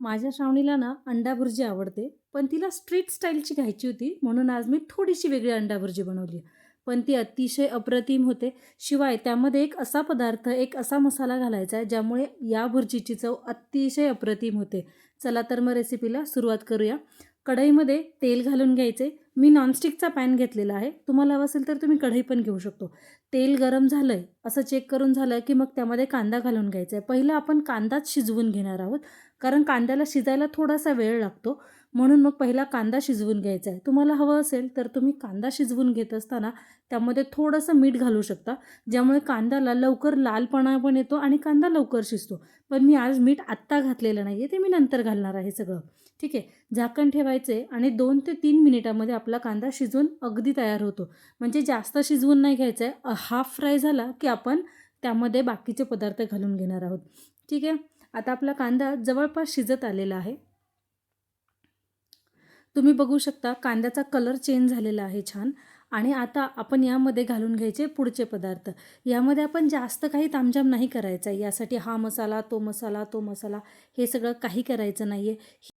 माझ्या श्रावणीला ना अंडा भुर्जी आवडते पण तिला स्ट्रीट स्टाईलची घ्यायची होती म्हणून आज मी थोडीशी वेगळी अंडा भुर्जी बनवली पण ती अतिशय अप्रतिम होते. शिवाय त्यामध्ये एक असा पदार्थ एक असा मसाला घालायचा आहे ज्यामुळे या भुर्जीची चव अतिशय अप्रतिम होते. चला तर मग रेसिपीला सुरुवात करूया. कढईमध्ये तेल घालून घ्यायचे. मी नॉनस्टिकचा पॅन घेतलेला आहे. तुम्हाला हवं असेल तर तुम्ही कढई पण घेऊ शकतो. तेल गरम झालं आहे असं चेक करून झालं की मग त्यामध्ये कांदा घालून घ्यायचा आहे. पहिलं आपण कांदाच शिजवून घेणार आहोत. कारण कांद्याला शिजायला थोडासा वेळ लागतो. म्हणून मग पहिला कांदा शिजवून घ्यायचा आहे. तुम्हाला हवं असेल तर तुम्ही कांदा शिजवून घेत असताना त्यामध्ये थोडंसं मीठ घालू शकता ज्यामुळे कांद्याला लवकर लालपणा पण येतो आणि कांदा लवकर शिजतो. पण मी आज मीठ आत्ता घातलेलं नाही आहे ते मी नंतर घालणार आहे सगळं. ठीक आहे? झाकण ठेवायचे आणि दोन ते तीन मिनिटामध्ये आपला कांदा शिजून अगदी तयार होतो. म्हणजे जास्त शिजवून नाही घ्यायचं आहे हाफ फ्राय झाला की आपण त्यामध्ये बाकीचे पदार्थ घालून घेणार आहोत. ठीक आहे? आता आपला कांदा जवळपास शिजत आलेला आहे. तुम्ही बघू शकता कांद्याचा कलर चेंज झालेला आहे छान. आणि आता आपण यामध्ये घालून घ्यायचे पुढचे पदार्थ. यामध्ये आपण जास्त काही तामझाम नाही करायचा. आहे यासाठी हा मसाला तो मसाला तो मसाला हे सगळं काही करायचं नाही आहे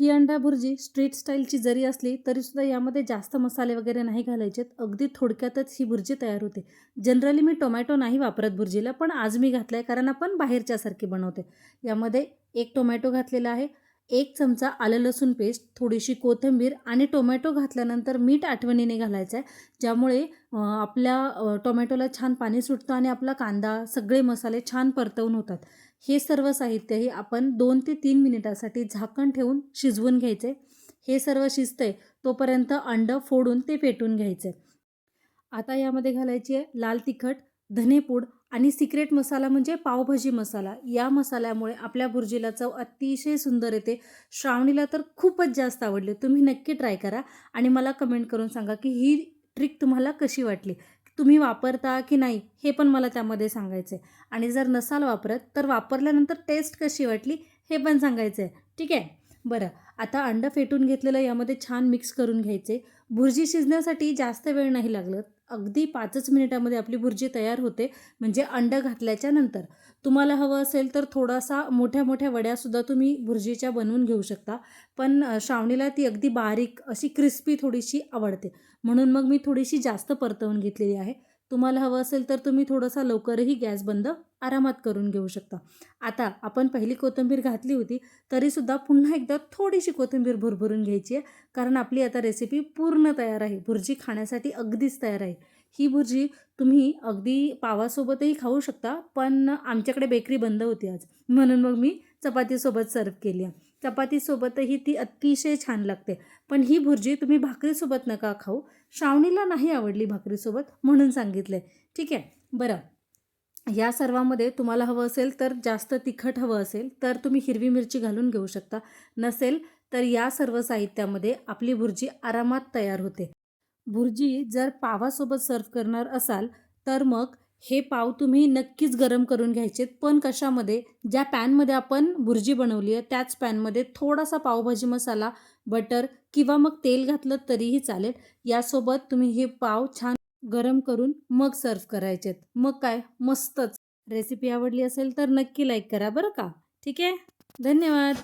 ही अंडा भुर्जी स्ट्रीट स्टाईलची जरी असली तरीसुद्धा यामध्ये जास्त मसाले वगैरे नाही घालायचेत. अगदी थोडक्यातच ही भुर्जी तयार होते. जनरली मी टोमॅटो नाही वापरत भुर्जीला पण आज मी घातला आहे कारण आपण बाहेरच्यासारखी बनवते यामध्ये एक टोमॅटो घातलेला आहे. एक चमचा आलं लसूण पेस्ट थोडीशी कोथिंबीर आणि टोमॅटो घातल्यानंतर मीठ आठवणीने घालायचं आहे ज्यामुळे आपल्या टोमॅटोला छान पाणी सुटतं आणि आपला कांदा सगळे मसाले छान परतवून होतात. हे सर्व साहित्यही आपण दोन ते तीन मिनिटासाठी झाकण ठेवून शिजवून घ्यायचे. हे सर्व शिजतंय तोपर्यंत अंडं फोडून ते पेटून घ्यायचे. आता यामध्ये घालायची आहे लाल तिखट धनेपूड आणि सिक्रेट मसाला म्हणजे पावभाजी मसाला. या मसाल्यामुळे आपल्या भुर्जीला चव अतिशय सुंदर येते. श्रावणीला तर खूपच जास्त आवडले. तुम्ही नक्की ट्राय करा आणि मला कमेंट करून सांगा की ही ट्रिक तुम्हाला कशी वाटली? तुम्ही वापरता की नाही हे पण मला त्यामध्ये सांगायचं आहे आणि जर नसाल वापरत तर वापरल्यानंतर टेस्ट कशी वाटली हे पण सांगायचं आहे ठीक आहे? बरं आता अंडं फेटून घेतलेलं यामध्ये छान मिक्स करून घ्यायचे. भुर्जी शिजण्यासाठी जास्त वेळ नाही लागलं. अगदी पाचच मिनिटामध्ये आपली भुर्जी तयार होते म्हणजे अंडं घातल्याच्या नंतर. तुम्हाला हवं असेल तर थोडासा मोठ्या मोठ्या वड्यासुद्धा तुम्ही भुर्जीच्या बनवून घेऊ शकता. पण श्रावणीला ती अगदी बारीक अशी क्रिस्पी थोडीशी आवडते. म्हणून मग मी थोडीशी जास्त परतवून घेतलेली आहे. तुम्हाला हवं असेल तर तुम्ही थोडासा लवकरही गॅस बंद आरामात करून घेऊ शकता. आता आपण पहिली कोथिंबीर घातली होती तरीसुद्धा पुन्हा एकदा थोडीशी कोथिंबीर भरभरून घ्यायची आहे कारण आपली आता रेसिपी पूर्ण तयार आहे. भुर्जी खाण्यासाठी अगदीच तयार आहे. ही भुर्जी तुम्ही अगदी पावासोबतही खाऊ शकता पण आमच्याकडे बेकरी बंद होती आज. म्हणून मग मी चपातीसोबत सर्व केली आहे. चपातीसोबतही ती अतिशय छान लागते. पण ही भुर्जी तुम्ही भाकरीसोबत नका खाऊ. श्रावणीला नाही आवडली भाकरीसोबत म्हणून सांगितलं ठीक आहे बरं. या सर्वामध्ये तुम्हाला हवं असेल तर जास्त तिखट हवं असेल तर तुम्ही हिरवी मिरची घालून घेऊ शकता. नसेल तर या सर्व साहित्यामध्ये आपली भुर्जी आरामात तयार होते. भुर्जी जर पावासोबत सर्व करणार असाल तर मग हे पाव तुम्ही नक्कीच गरम करून घ्यायचेत. पण कशामध्ये? ज्या पॅनमध्ये आपण भुर्जी बनवली आहे त्याच पॅनमध्ये थोडासा पावभाजी मसाला बटर किंवा मग तेल घातलं तरीही चालेल. यासोबत तुम्ही हे पाव छान गरम करून मग सर्व करायचेत. मग काय? मस्तच. रेसिपी आवडली असेल तर नक्की लाईक करा बरं का? ठीक आहे? धन्यवाद.